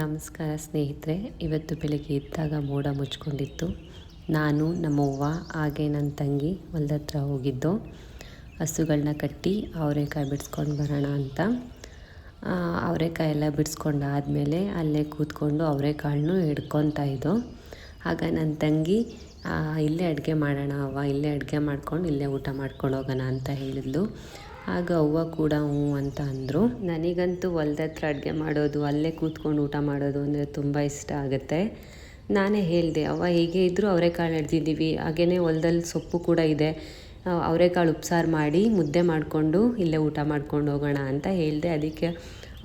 ನಮಸ್ಕಾರ ಸ್ನೇಹಿತರೆ, ಇವತ್ತು ಬೆಳಿಗ್ಗೆ ಇದ್ದಾಗ ಮೋಡ ಮುಚ್ಕೊಂಡಿತ್ತು. ನಾನು ನಮ್ಮವ್ವ ಹಾಗೆ ನನ್ನ ತಂಗಿ ಹೊಲದ ಹತ್ರ ಹೋಗಿದ್ದು. ಹಸುಗಳನ್ನ ಕಟ್ಟಿ ಅವರೆಕಾಯಿ ಬಿಡಿಸ್ಕೊಂಡು ಬರೋಣ ಅಂತ. ಅವರೆಕಾಯಿ ಎಲ್ಲ ಬಿಡಿಸ್ಕೊಂಡಾದ್ಮೇಲೆ ಅಲ್ಲೇ ಕೂತ್ಕೊಂಡು ಅವರೆಕಾಳನ್ನೂ ಹಿಡ್ಕೊತಾ ಇದ್ದು. ಆಗ ನನ್ನ ತಂಗಿ ಇಲ್ಲೇ ಅಡುಗೆ ಮಾಡೋಣ ಅವ್ವ, ಇಲ್ಲೇ ಅಡುಗೆ ಮಾಡ್ಕೊಂಡು ಇಲ್ಲೇ ಊಟ ಮಾಡ್ಕೊಂಡು ಹೋಗೋಣ ಅಂತ ಹೇಳಿದ್ಲು. ಆಗ ಅವ್ವ ಕೂಡ ಹ್ಞೂ ಅಂತ ಅಂದರು. ನನಗಂತೂ ಹೊಲ್ದ ಹತ್ರ ಅಡುಗೆ ಮಾಡೋದು, ಅಲ್ಲೇ ಕೂತ್ಕೊಂಡು ಊಟ ಮಾಡೋದು ಅಂದರೆ ತುಂಬ ಇಷ್ಟ ಆಗುತ್ತೆ. ನಾನೇ ಹೇಳಿದೆ, ಅವ್ವ ಹೇಗೆ ಇದ್ದರೂ ಅವರೆಕಾಳು ಹಿಡ್ದಿದ್ದೀವಿ ಹಾಗೆಯೇ ಹೊಲದಲ್ಲಿ ಸೊಪ್ಪು ಕೂಡ ಇದೆ. ಅವರೆಕಾಳು ಉಪ್ಸಾರು ಮಾಡಿ ಮುದ್ದೆ ಮಾಡಿಕೊಂಡು ಇಲ್ಲೇ ಊಟ ಮಾಡ್ಕೊಂಡು ಹೋಗೋಣ ಅಂತ ಹೇಳಿದೆ. ಅದಕ್ಕೆ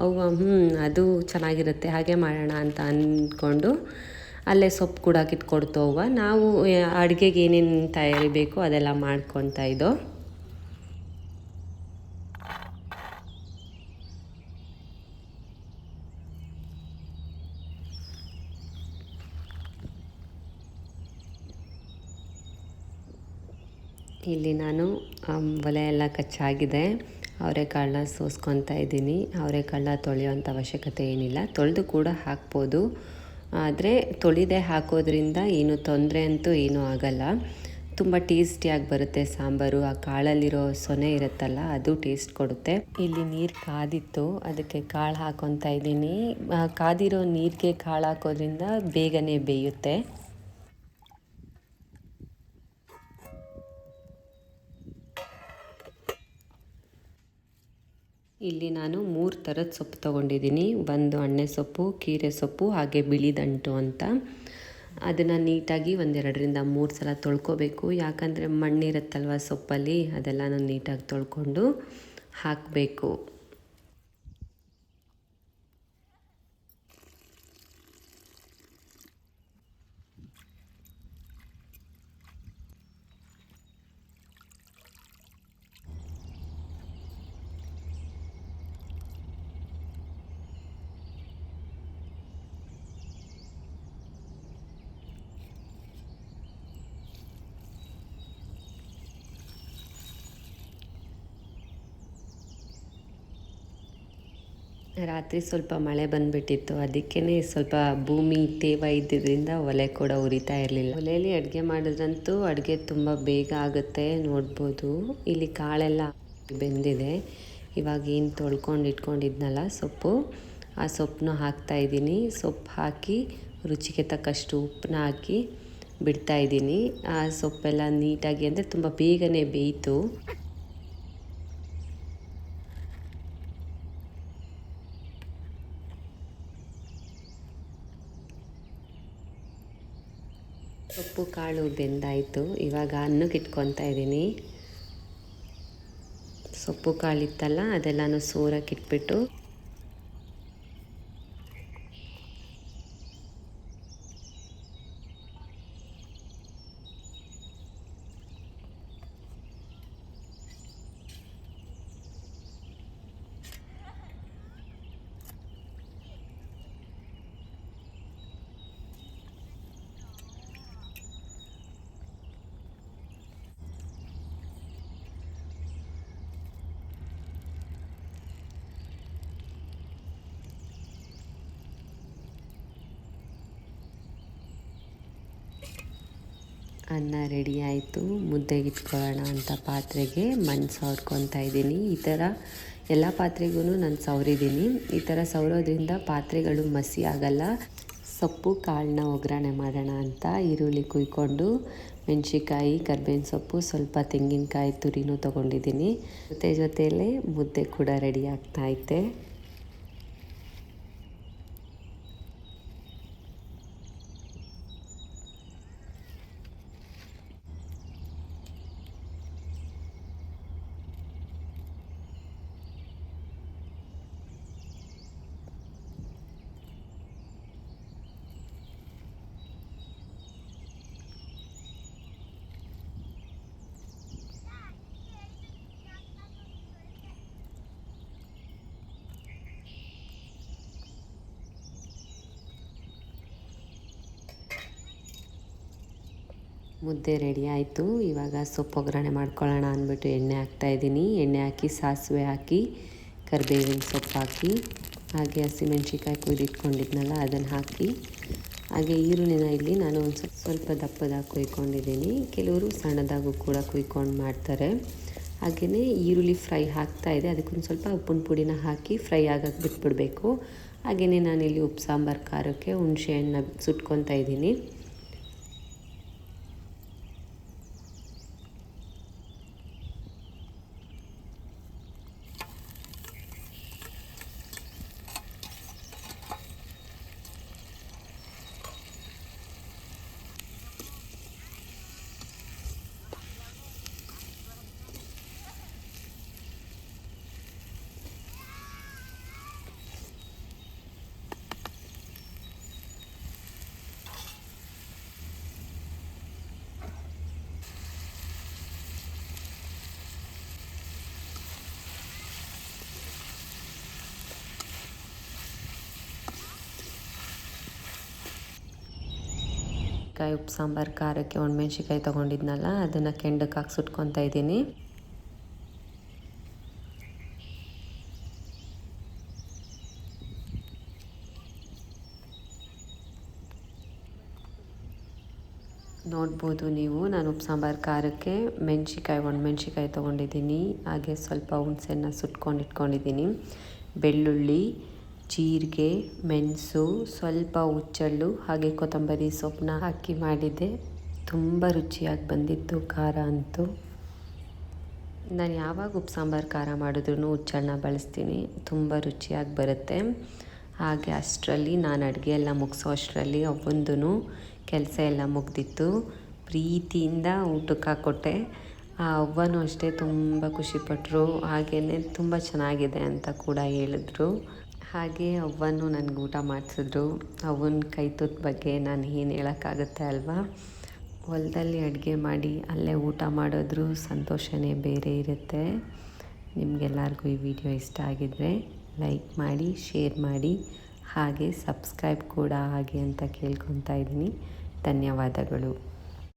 ಅವ್ವ ಹ್ಞೂ ಅದು ಚೆನ್ನಾಗಿರುತ್ತೆ, ಹಾಗೆ ಮಾಡೋಣ ಅಂತ ಅಂದ್ಕೊಂಡು ಅಲ್ಲೇ ಸೊಪ್ಪು ಕೂಡ ಕಿತ್ಕೊಡ್ತು ಅವ್ವ. ನಾವು ಅಡುಗೆಗೆ ಏನೇನು ತಯಾರಿ ಬೇಕೋ ಅದೆಲ್ಲ ಮಾಡ್ಕೊತಾ ಇದ್ದೋ. ಇಲ್ಲಿ ನಾನು ಒಲೆ ಎಲ್ಲ ಕಚ್ಚಾಗಿದೆ. ಅವರೆಕಾಳನ್ನ ಸೋಸ್ಕೊತಾ ಇದ್ದೀನಿ. ಅವರೆಕಾಳನ್ನ ತೊಳೆಯೋವಂಥ ಅವಶ್ಯಕತೆ ಏನಿಲ್ಲ. ತೊಳೆದು ಕೂಡ ಹಾಕ್ಬೋದು. ಆದರೆ ತೊಳಿದೆ ಹಾಕೋದ್ರಿಂದ ಏನು ತೊಂದರೆ ಅಂತೂ ಏನೂ ಆಗಲ್ಲ. ತುಂಬ ಟೇಸ್ಟಿಯಾಗಿ ಬರುತ್ತೆ ಸಾಂಬಾರು. ಆ ಕಾಳಲ್ಲಿರೋ ಸೊನೆ ಇರುತ್ತಲ್ಲ, ಅದು ಟೇಸ್ಟ್ ಕೊಡುತ್ತೆ. ಇಲ್ಲಿ ನೀರು ಕಾದಿತ್ತು. ಅದಕ್ಕೆ ಕಾಳು ಹಾಕೊತಾ ಇದ್ದೀನಿ. ಕಾದಿರೋ ನೀರಿಗೆ ಕಾಳು ಹಾಕೋದ್ರಿಂದ ಬೇಗನೆ ಬೇಯುತ್ತೆ. ಇಲ್ಲಿ ನಾನು ಮೂರು ಥರದ ಸೊಪ್ಪು ತೊಗೊಂಡಿದ್ದೀನಿ ಒಂದು ಅಣ್ಣೆ ಸೊಪ್ಪು, ಕೀರೆ ಸೊಪ್ಪು, ಹಾಗೆ ಬಿಳಿದಂಟು ಅಂತ. ಅದನ್ನು ನೀಟಾಗಿ ಒಂದೆರಡರಿಂದ ಮೂರು ಸಲ ತೊಳ್ಕೊಬೇಕು. ಯಾಕಂದರೆ ಮಣ್ಣಿರುತ್ತಲ್ವ ಸೊಪ್ಪಲ್ಲಿ? ಅದೆಲ್ಲನೂ ನೀಟಾಗಿ ತೊಳ್ಕೊಂಡು ಹಾಕಬೇಕು. ರಾತ್ರಿ ಸ್ವಲ್ಪ ಮಳೆ ಬಂದ್ಬಿಟ್ಟಿತ್ತು. ಅದಕ್ಕೇ ಸ್ವಲ್ಪ ಭೂಮಿ ತೇವ ಇದ್ದಿದ್ದರಿಂದ ಒಲೆ ಕೂಡ ಉರಿತಾ ಇರಲಿಲ್ಲ. ಒಲೆಯಲ್ಲಿ ಅಡುಗೆ ಮಾಡಿದ್ರಂತೂ ಅಡುಗೆ ತುಂಬ ಬೇಗ ಆಗುತ್ತೆ ನೋಡ್ಬೋದು. ಇಲ್ಲಿ ಕಾಳೆಲ್ಲ ಬೆಂದಿದೆ. ಇವಾಗ ಏನು ತೊಳ್ಕೊಂಡು ಇಟ್ಕೊಂಡಿದ್ನಲ್ಲ ಸೊಪ್ಪು, ಆ ಸೊಪ್ಪನ್ನು ಹಾಕ್ತಾ ಇದ್ದೀನಿ. ಸೊಪ್ಪು ಹಾಕಿ ರುಚಿಗೆ ತಕ್ಕಷ್ಟು ಉಪ್ಪನ್ನ ಹಾಕಿ ಬಿಡ್ತಾ ಇದ್ದೀನಿ. ಆ ಸೊಪ್ಪೆಲ್ಲ ನೀಟಾಗಿ ಅಂದರೆ ತುಂಬ ಬೇಗನೆ ಬೇಯಿತು. ಸೊಪ್ಪು ಕಾಳು ಬೆಂದಾಯಿತು. ಇವಾಗ ಅನ್ನಕ್ಕೆ ಇಟ್ಕೊತಾ ಇದ್ದೀನಿ. ಸೊಪ್ಪು ಕಾಳು ಇತ್ತಲ್ಲ ಅದೆಲ್ಲನೂ ಸೋರಕ್ಕೆ ಇಟ್ಬಿಟ್ಟು ಅನ್ನ ರೆಡಿ ಆಯಿತು. ಮುದ್ದೆಗೆ ಇಟ್ಕೊಳ್ಳೋಣ ಅಂತ ಪಾತ್ರೆಗೆ. ಮಣ್ಣು ಸವರ್ಕೊತಾ ಇದ್ದೀನಿ. ಈ ಥರ ಎಲ್ಲ ಪಾತ್ರೆಗೂ ನಾನು ಸವರಿದ್ದೀನಿ. ಈ ಥರ ಸವರೋದ್ರಿಂದ ಪಾತ್ರೆಗಳು ಮಸಿ ಆಗಲ್ಲ. ಸೊಪ್ಪು ಕಾಳನ್ನ ಒಗ್ಗರಣೆ ಮಾಡೋಣ ಅಂತ ಈರುಳ್ಳಿ ಕುಯ್ಕೊಂಡು ಮೆಣಸಿಕಾಯಿ ಕರ್ಬೇವಿನ ಸೊಪ್ಪು, ಸ್ವಲ್ಪ ತೆಂಗಿನಕಾಯಿ ತುರಿನೂ ತೊಗೊಂಡಿದ್ದೀನಿ. ಜೊತೆ ಜೊತೆಯಲ್ಲೇ ಮುದ್ದೆ ಕೂಡ ರೆಡಿ ಆಗ್ತಾ ಐತೆ. ಮುದ್ದೆ ರೆಡಿ ಆಯಿತು. ಇವಾಗ ಸೊಪ್ಪು ಒಗ್ಗರಣೆ ಮಾಡ್ಕೊಳ್ಳೋಣ ಅಂದ್ಬಿಟ್ಟು ಎಣ್ಣೆ ಹಾಕ್ತಾಯಿದ್ದೀನಿ ಎಣ್ಣೆ ಹಾಕಿ, ಸಾಸಿವೆ ಹಾಕಿ, ಕರಿಬೇವಿನ ಸೊಪ್ಪು ಹಾಕಿ, ಹಾಗೆ ಹಸಿಮೆಣ್ಸಿಕಾಯಿ ಕುಯ್ದಿಟ್ಕೊಂಡಿದ್ನಲ್ಲ ಅದನ್ನು ಹಾಕಿ, ಹಾಗೆ ಈರುಳ್ಳಿನ ಇಲ್ಲಿ ನಾನು ಒಂದು ಸ್ವಲ್ಪ ಸ್ವಲ್ಪ ದಪ್ಪದಾಗಿ ಕುಯ್ಕೊಂಡಿದ್ದೀನಿ. ಕೆಲವರು ಸಣ್ಣದಾಗೂ ಕೂಡ ಕುಯ್ಕೊಂಡು ಮಾಡ್ತಾರೆ. ಹಾಗೆಯೇ ಈರುಳ್ಳಿ ಫ್ರೈ ಹಾಕ್ತಾ ಇದೆ. ಅದಕ್ಕೊಂದು ಸ್ವಲ್ಪ ಉಪ್ಪಿನ ಪುಡಿನ ಹಾಕಿ ಫ್ರೈ ಆಗಕ್ಕೆ ಬಿಟ್ಬಿಡಬೇಕು. ಹಾಗೆಯೇ ನಾನಿಲ್ಲಿ ಉಪ್ಪು, ಸಾಂಬಾರು, ಖಾರಕ್ಕೆ ಹುಣಸೆ ಹಣ್ಣು ಸುಟ್ಕೊತಾ ಇದ್ದೀನಿ. ಕಾಯಿ ಉಪ್ಪು, ಸಾಂಬಾರು, ಖಾರಕ್ಕೆ ಒಣಮೆಣ್ಸಿಕಾಯಿ ತೊಗೊಂಡಿದ್ನಲ್ಲ, ಅದನ್ನು ಕೆಂಡಕ್ಕೆ ಹಾಕಿ ಸುಟ್ಕೊತಾ ಇದ್ದೀನಿ. ನೋಡ್ಬೋದು ನೀವು, ನಾನು ಉಪ್ಪು, ಸಾಂಬಾರು, ಖಾರಕ್ಕೆ ಮೆಣ್ಸಿಕಾಯಿ ಒಣಮೆಣ್ಸಿಕಾಯಿ ತೊಗೊಂಡಿದ್ದೀನಿ. ಹಾಗೆ ಸ್ವಲ್ಪ ಹುಣಸೆನ ಸುಟ್ಕೊಂಡು ಇಟ್ಕೊಂಡಿದ್ದೀನಿ. ಬೆಳ್ಳುಳ್ಳಿ ಜೀರಿಗೆ, ಮೆಣಸು, ಸ್ವಲ್ಪ ಉಚ್ಚಳ್ಳು ಹಾಗೆ ಕೊತ್ತಂಬರಿ ಸೊಪ್ಪನ್ನ ಹಾಕಿ ಮಾಡಿದ್ದೆ. ತುಂಬ ರುಚಿಯಾಗಿ ಬಂದಿತ್ತು ಖಾರ ಅಂತೂ. ನಾನು ಯಾವಾಗ ಉಪ್ಪು ಸಾಂಬಾರು ಖಾರ ಮಾಡಿದ್ರೂ ಹುಚ್ಚಳನ್ನ ಬಳಸ್ತೀನಿ. ತುಂಬ ರುಚಿಯಾಗಿ ಬರುತ್ತೆ. ಹಾಗೆ ಅಷ್ಟರಲ್ಲಿ ನಾನು ಅಡುಗೆ ಎಲ್ಲ ಮುಗಿಸೋ ಅಷ್ಟರಲ್ಲಿ ಅವೊಂದೂ ಕೆಲಸ ಎಲ್ಲ ಮುಗ್ದಿತ್ತು. ಪ್ರೀತಿಯಿಂದ ಊಟಕ್ಕೆ ಹಾಕ್ಕೊಟ್ಟೆ. ಆ ಅವ್ವನೂ ಅಷ್ಟೇ ತುಂಬ ಖುಷಿಪಟ್ಟರು ಹಾಗೆಯೇ ತುಂಬ ಚೆನ್ನಾಗಿದೆ ಅಂತ ಕೂಡ ಹೇಳಿದ್ರು. ಹಾಗೆ ಅವ್ವನು ನನಗೆ ಊಟ ಮಾಡಿಸಿದ್ರು. ಅವನ ಕೈ ತುತ್ ಬಗ್ಗೆ ನಾನು ಏನು ಹೇಳೋಕ್ಕಾಗುತ್ತೆ ಅಲ್ವಾ? ಹೊಲದಲ್ಲಿ ಅಡುಗೆ ಮಾಡಿ ಅಲ್ಲೇ ಊಟ ಮಾಡೋದ್ರೂ ಸಂತೋಷನೇ ಬೇರೆ ಇರುತ್ತೆ. ನಿಮಗೆಲ್ಲರಿಗೂ ಈ ವಿಡಿಯೋ ಇಷ್ಟ ಆಗಿದ್ದರೆ ಲೈಕ್ ಮಾಡಿ, ಶೇರ್ ಮಾಡಿ, ಹಾಗೆ ಸಬ್ಸ್ಕ್ರೈಬ್ ಕೂಡ ಹಾಗೆ ಅಂತ ಕೇಳ್ಕೊತಾ ಇದ್ದೀನಿ. ಧನ್ಯವಾದಗಳು.